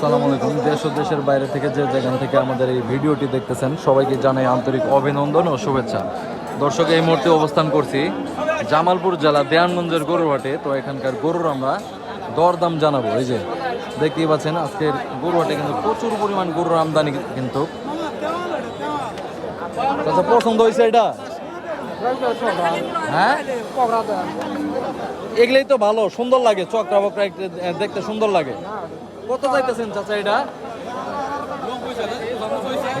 আসসালামু আলাইকুম। দেশ ও দেশের বাইরে থেকে যে যেখান থেকে আমাদের এই ভিডিওটি দেখতেছেন, সবাইকে জানাই আন্তরিক অভিনন্দন ও শুভেচ্ছা। দর্শক, এই মুহূর্তে অবস্থান করছি জামালপুর জেলা দেয়ানগঞ্জের গরুরহাটে। তো এখানকার গরুর আমরা দরদাম জানাব। এই যে দেখতেই পাচ্ছেন, আজকের গরুহাটে কিন্তু প্রচুর পরিমাণ গরুর আমদানি কিন্তু। আচ্ছা পছন্দ হয়েছে এটা? হ্যাঁ? এগুলোই তো ভালো, সুন্দর লাগে, চক্রা বকরা দেখতে সুন্দর লাগে। কত চাইতেছেন চাচা এটা?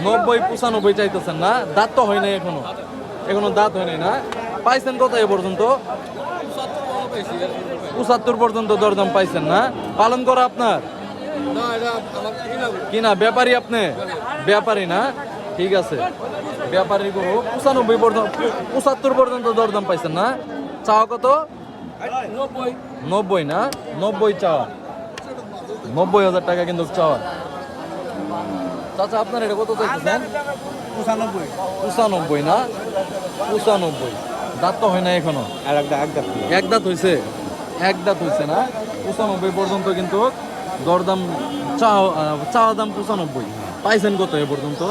নব্বই, পঁচানব্বই চাইতেছেন না? দাঁত তো হয় নাই এখনও। এখনও দাঁত হয় নাই না? পাইছেন কত এ পর্যন্ত? পঁচাত্তর পর্যন্ত দরদাম পাইছেন না? পালন করা আপনার? কিনা ব্যাপারী আপনি? ব্যাপারী না? ঠিক আছে। ব্যাপারী গরু। পঁচানব্বই পর্যন্ত, পঁচাত্তর পর্যন্ত দরদাম পাইছেন না? চাওয়া কত? নব্বই না? নব্বই চাওয়া। নব্বই হাজার টাকা কিন্তু চাওয়া। চাচা আপনার এটা কত চাইতেছেন? পঁচানব্বই। পঁচানব্বই না? পঁচানব্বই। দাঁত তো হয় না এখনও। আর একটা একটা এক দাঁত হয়েছে এক দাঁত হয়েছে না? পঁচানব্বই পর্যন্ত কিন্তু দরদাম চাওয়া চাওয়া দাম পঁচানব্বই। পাইছেন কত এ পর্যন্ত?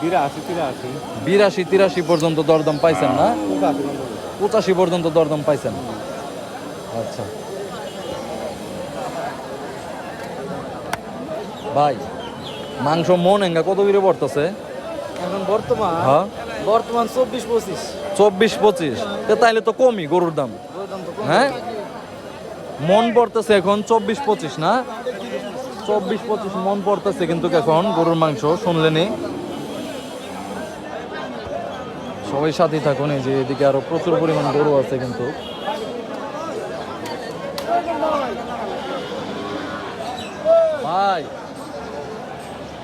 বিরাশি তিরাশি। বিরাশি তিরাশি পর্যন্ত দরদাম পাইছেন না? পঁচাশি পর্যন্ত দরদাম পাইছেন। আচ্ছা। ভাই মাংস মন এঙ্গা কত করে পড়তেছে? এখন বর্তমান হ্যাঁ? বর্তমান চব্বিশ পঁচিশ। চব্বিশ পঁচিশ। তো তাইলে তো কমই গরুর দাম। হ্যাঁ? মন পড়তেছে এখন চব্বিশ পঁচিশ না? চব্বিশ পঁচিশ মন পড়তেছে কিন্তু এখন গরুর মাংস শুনলেনি সবাই সাথেই থাকুন এই যে এদিকে আরও প্রচুর পরিমাণ গরু আছে কিন্তু। ভাই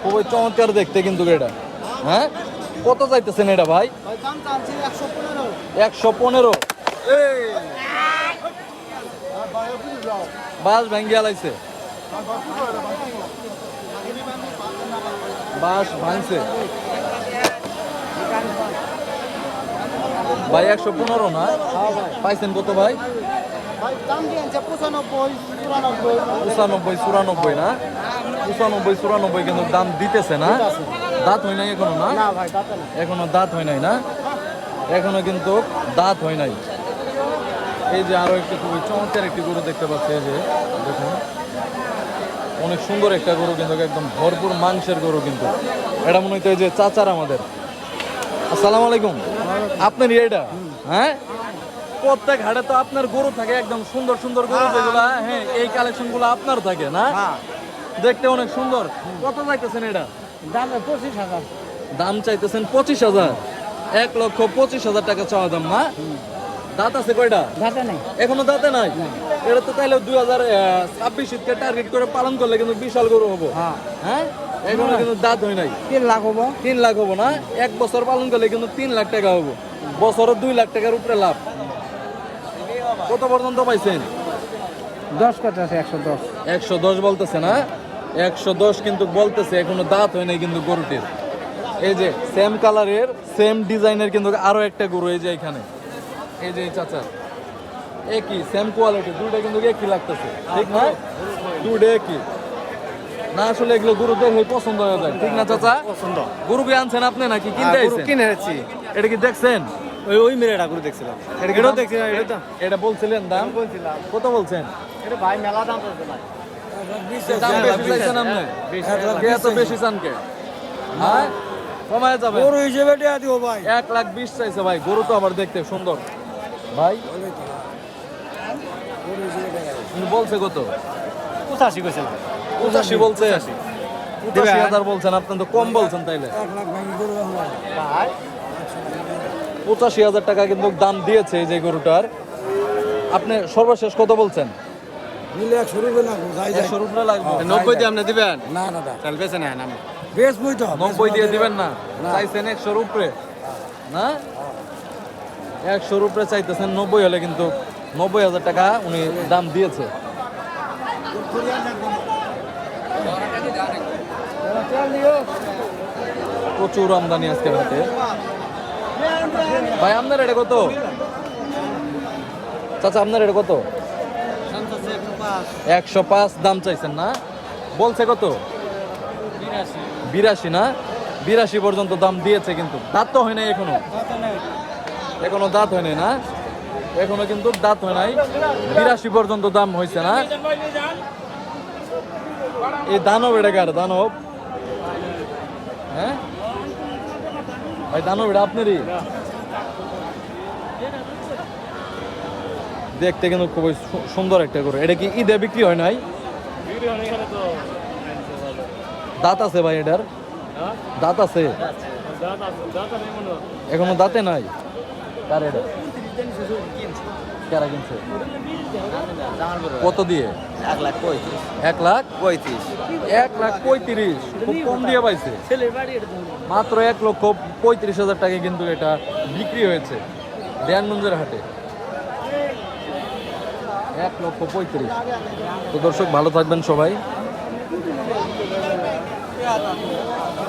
খুবই চমৎকার দেখতে কিন্তু এটা। হ্যাঁ? কত চাইতেছেন এটা ভাই? একশো পনেরো। বাস ভেঙ্গিয়া লাইছে। বাস ভাঙছে। ভাই, একশো পনেরো না? পাইছেন কত ভাই? পঁচানব্বই চুরানব্বই। না? পঁচানব্বই চুরানব্বই কিন্তু দাম দিতেছে না। দাঁত হয় নাই এখনও না? এখনও দাঁত হয় নাই না? এখনও কিন্তু দাঁত হয় নাই। এই যে আরও একটি খুবই চমৎকার একটি গরু দেখতে পাচ্ছি এই যে দেখুন। অনেক সুন্দর একটা গরু কিন্তু একদম ভরপুর মাংসের গরু কিন্তু। এটা মনে এই যে চাচার আমাদের। আসসালামু আলাইকুম। আপনার এটা? হ্যাঁ? প্রত্যেক হাটে তো আপনার গরু থাকে একদম সুন্দর সুন্দর গরু যেগুলা হ্যাঁ এই কালেকশনগুলো আপনার থাকে না? দেখতে অনেক সুন্দর। কত চাইতেছেন এটা? দাম পঁচিশ হাজার। দাম চাইতেছেন পঁচিশ হাজার। এক লক্ষ পঁচিশ হাজার টাকা চাওয়া দাম না? দাঁত আছে কয়টা? যাতে নেই। এখনও দাঁতে নাই? এটা তো তাইলে দুই হাজার ছাব্বিশ শীতকে টার্গেট করে পালন করলে কিন্তু বিশাল গরু হব। হ্যাঁ। হ্যাঁ? এখনও কিন্তু দাঁত হয় নাই। তিন লাখ হব। তিন লাখ হব না? এক বছর পালন করলে কিন্তু তিন লাখ টাকা হব। বছরে দুই লাখ টাকার উপরে লাভ। কত পর্যন্ত পাইছেন? দশ কত আছে একশো দশ। একশো দশ বলতেছে না? একশো দশ কিন্তু বলতেছে এখনও দাঁত হয় নাই কিন্তু গরুটির। এই যে সেম কালারের সেম ডিজাইনের কিন্তু আরও একটা গরু এই যে এখানে। এই যে এই চাচা একই সেম কোয়ালিটি দুটো কিন্তু একই লাগতেছে। ঠিক না? দুটো একই। না আসলে এগুলো গরু দেখে পছন্দ হয়ে যায়। ঠিক না চাচা? পছন্দ। গরু কি আনছেন আপনি নাকি কিনতে আইছেন কিনে এনেছি। এটা কি দেখছেন? ওই ওই মেরে ঠাকুর দেখছিলাম। এটাও দেখছিলাম এটা তো এটা বলছিলেন দাম? বলছিলাম। কত বলছেন? এটা ভাই মেলা দাম বলছে ভাই। দাম বেশি চাইছেন আপনি? কে এত বেশি চান কে হ্যাঁ? কমায় যাবে। গরু হিসেবে দেয়া দিব ভাই। এক লাখ বিশ চাইছে ভাই। গরু তো আবার দেখতে সুন্দর। ভাই? বলছে কত? পঁচাশি কইছিলাম পঁচাশি বলছে। পঁচাশি। হাজার বলছেন আপনি তো কম বলছেন তাইলে। এক লাখ ভাই? পঁচাশি হাজার টাকা কিন্তু দাম দিয়েছে এই যে গরুটার। আপনি সর্বশেষ কত বলছেন? লাগবে নব্বই দিয়ে আপনি দিবেন? না না না। তাহলে বেছে নেন আমি। বেশ বই তো নব্বই দিয়ে দিবেন না? চাইছেন একশোর উপরে না? একশোর উপরে চাইতেছেন নব্বই হলে কিন্তু নব্বই হাজার টাকা উনি দাম দিয়েছে। প্রচুর আমদানি আজকে হাতে ভাই, আপনার এটা কত? চাচা, আপনার এটা কত? একশো পাঁচ দাম চাইছেন না? বলছে কত? বিরাশি, না? বিরাশি পর্যন্ত দাম দিয়েছে কিন্তু। দাঁত তো হয় নাই এখনও? এখনও দাঁত হয় নাই না? এখনও কিন্তু দাঁত হয় নাই। বিরাশি পর্যন্ত দাম হয়েছে না? এই দানব এটা কার? দানব হ্যাঁ ভাই দানব এটা আপনারই। দেখতে কিন্তু খুবই সুন্দর একটা গরু। এটা কি ঈদে বিক্রি হয় নাই? দাঁত আছে ভাই এটার? দাঁত আছে? এখনও দাঁতে নাই? কার এটা? কারা কিনছে? কত দিয়ে? এক লাখ পঁয়ত্রিশ। এক লাখ? পঁয়ত্রিশ। এক লাখ পঁয়ত্রিশ। খুব কম দিয়ে পাইছে। মাত্র এক লক্ষ পঁয়ত্রিশ হাজার টাকা কিন্তু এটা বিক্রি হয়েছে দেয়ানগঞ্জের হাটে। এক লক্ষ পঁয়ত্রিশ। তো দর্শক ভালো থাকবেন সবাই।